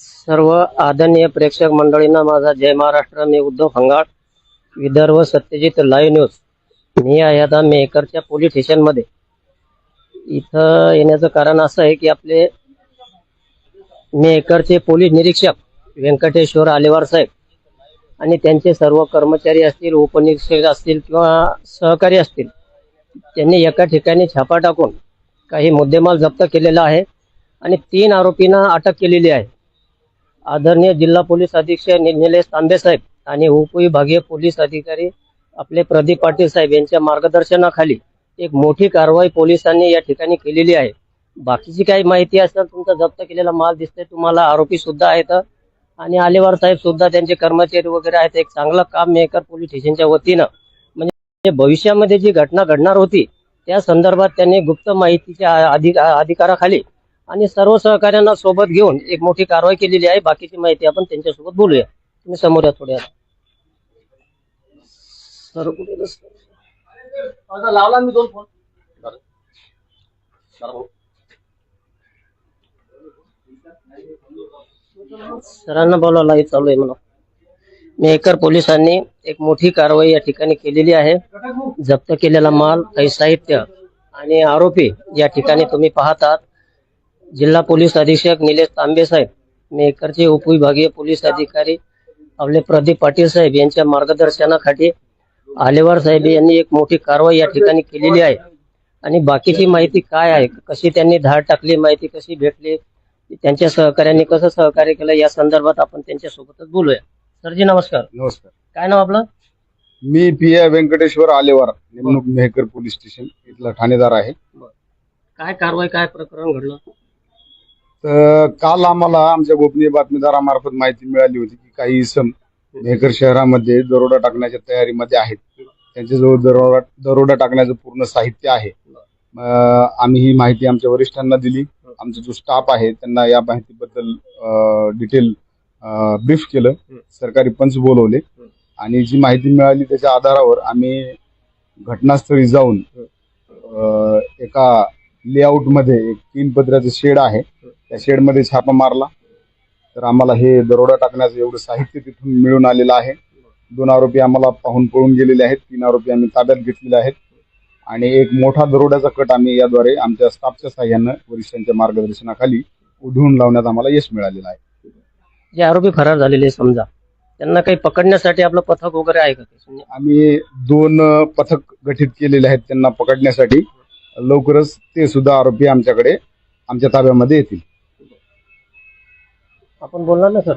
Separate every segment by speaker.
Speaker 1: सर्व आदरणीय प्रेक्षक मंडळींना माझा जय महाराष्ट्र मी उद्धव खंगाळ विदर्भ सत्यजित लाईव्ह न्यूज. मी आहे आता मेहकरच्या पोलीस स्टेशनमध्ये. इथं येण्याचं कारण असं आहे की आपले मेहकरचे पोलीस निरीक्षक व्यंकटेश्वर आलेवार साहेब आणि त्यांचे सर्व कर्मचारी असतील उपनिरीक्षक असतील किंवा सहकारी असतील त्यांनी एका ठिकाणी छापा टाकून काही मुद्देमाल जप्त केलेला आहे आणि तीन आरोपींना अटक केलेली आहे. आदरणीय जिल्हा पोलीस अधीक्षक निलेश तांबे साहेब आणि उपविभागीय पोलीस अधिकारी आपले प्रदीप पाटील साहेब यांच्या मार्गदर्शनाखाली एक मोठी कारवाई पोलिसांनी या ठिकाणी केलेली आहे. बाकीची काही माहिती असेल तुमचा जप्त केलेला माल दिसतोय तुम्हाला आरोपी सुद्धा आहेत. आणि आलेवार साहेब सुद्धा त्यांचे कर्मचारी वगैरे आहेत. एक चांगलं काम मेकर पोलीस स्टेशनच्या वतीनं. म्हणजे भविष्यामध्ये जी घटना घडणार होती त्या संदर्भात त्यांनी गुप्त माहितीच्या अधिक अधिकाराखाली आणि सर्व सहकार्यांना सोबत घेऊन एक मोठी कारवाई केलेली आहे. बाकीची माहिती आपण त्यांच्यासोबत बोलूया. तुम्ही समोर या थोड्या सर कुठे?
Speaker 2: लावला मी दोन फोन.
Speaker 1: सरांना बोला लाईव्ह चालू आहे म्हणा मेहकर पोलिसांनी एक मोठी कारवाई या ठिकाणी केलेली आहे. जप्त केलेला माल काही साहित्य आणि आरोपी या ठिकाणी तुम्ही पाहतात. जिल्हा पोलीस अधीक्षक निलेश तांबे साहेब मेहकरचे उपविभागीय पोलीस अधिकारी आपले प्रदीप पाटील साहेब यांच्या मार्गदर्शनाखाली आलेवार साहेब यांनी एक मोठी कारवाई या ठिकाणी केलेली आहे. आणि बाकीची माहिती काय आहे? कशी त्यांनी धाड टाकली? माहिती कशी भेटली? त्यांच्या सहकार्यांनी कसं सहकार्य केलं? या संदर्भात आपण त्यांच्यासोबतच बोलूया. सरजी नमस्कार.
Speaker 3: नमस्कार.
Speaker 1: काय नाव आपलं?
Speaker 3: मी पी आय व्यंकटेश्वर आलेवार नेमणूक मेहकर पोलीस स्टेशन इथला ठाणेदार आहे.
Speaker 1: काय कारवाई काय प्रकरण घडलं?
Speaker 3: तर काल आम्हाला आमच्या गोपनीय बातमीदारामार्फत माहिती मिळाली होती की काही इसम मेहकर शहरामध्ये दरोडा टाकण्याच्या तयारीमध्ये आहेत. त्यांच्याजवळ दरोडा दरोडा टाकण्याचं पूर्ण साहित्य आहे. आम्ही ही माहिती आमच्या वरिष्ठांना दिली. आमचा जो स्टाफ आहे त्यांना या माहितीबद्दल डिटेल ब्रीफ केलं. सरकारी पंच बोलवले. आणि जी माहिती मिळाली त्याच्या आधारावर आम्ही घटनास्थळी जाऊन एका लेआउटमध्ये एक तीन पत्र्याचं शेड आहे. त्या शेडमध्ये छापा मारला. तर आम्हाला हे दरोडा टाकण्याचं एवढं साहित्य तिथून मिळून आलेलं आहे. दोन आरोपी आम्हाला पाहून पळून गेलेले आहेत. तीन आरोपी आम्ही ताब्यात घेतलेले आहेत. आणि एक मोठा दरोड्याचा कट आम्ही याद्वारे आमच्या स्टाफच्या साह्यानं वरिष्ठांच्या मार्गदर्शनाखाली उधळून लावण्यात आम्हाला यश मिळालेलं आहे.
Speaker 1: जे आरोपी फरार झालेले समजा त्यांना काही पकडण्यासाठी आपलं पथक वगैरे आहे का?
Speaker 3: आम्ही दोन पथक गठीत केलेले आहेत त्यांना पकडण्यासाठी. लवकरच ते सुद्धा आरोपी आमच्याकडे आमच्या ताब्यामध्ये येतील.
Speaker 1: आपण बोलणार ना सर?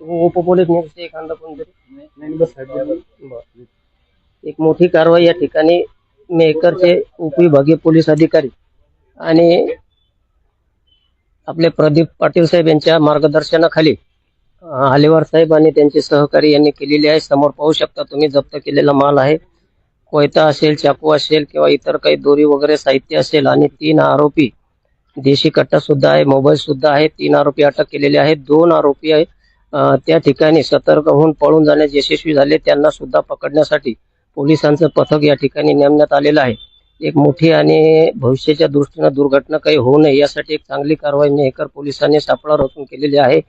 Speaker 1: उपपोलीस निरीक्षक एखादा कोणतरी? एक मोठी कारवाई या ठिकाणी मेहकरचे उपविभागीय पोलीस अधिकारी आणि आपले प्रदीप पाटील साहेब यांच्या मार्गदर्शनाखाली अं, साहेब आणि त्यांचे सहकारी यांनी केलेली आहे. समोर पाहू शकता तुम्ही जप्त केलेला माल आहे. कोयता असेल चाकू असेल किंवा इतर काही दोरी वगैरे साहित्य असेल आणि तीन आरोपी देशी कट्टा सुद्धा आहे मोबाईल सुद्धा आहे. तीन आरोपी अटक केलेले आहेत. दोन आरोपी आहे त्या ठिकाणी सतर्क होऊन पळून जाण्यास यशस्वी झाले. त्यांना सुद्धा पकडण्यासाठी पोलिसांचं पथक या ठिकाणी नेमण्यात आलेलं आहे. एक मोठी आणि भविष्याच्या दृष्टीनं दुर्घटना काही होऊ नये यासाठी एक चांगली कारवाई नेहकर पोलिसांनी सापळा रचून केलेली आहे.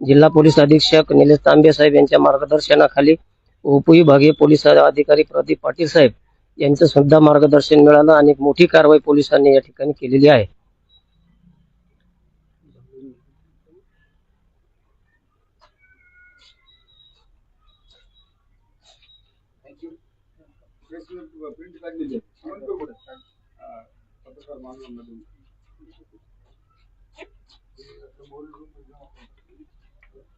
Speaker 1: जिल्हा पोलीस अधीक्षक निलेश तांबे साहेब यांच्या मार्गदर्शनाखाली उपविभागीय पोलीस अधिकारी प्रदीप पाटील साहेब यांचं सुद्धा मार्गदर्शन मिळालं. आणि मोठी कारवाई पोलिसांनी या ठिकाणी केलेली आहे.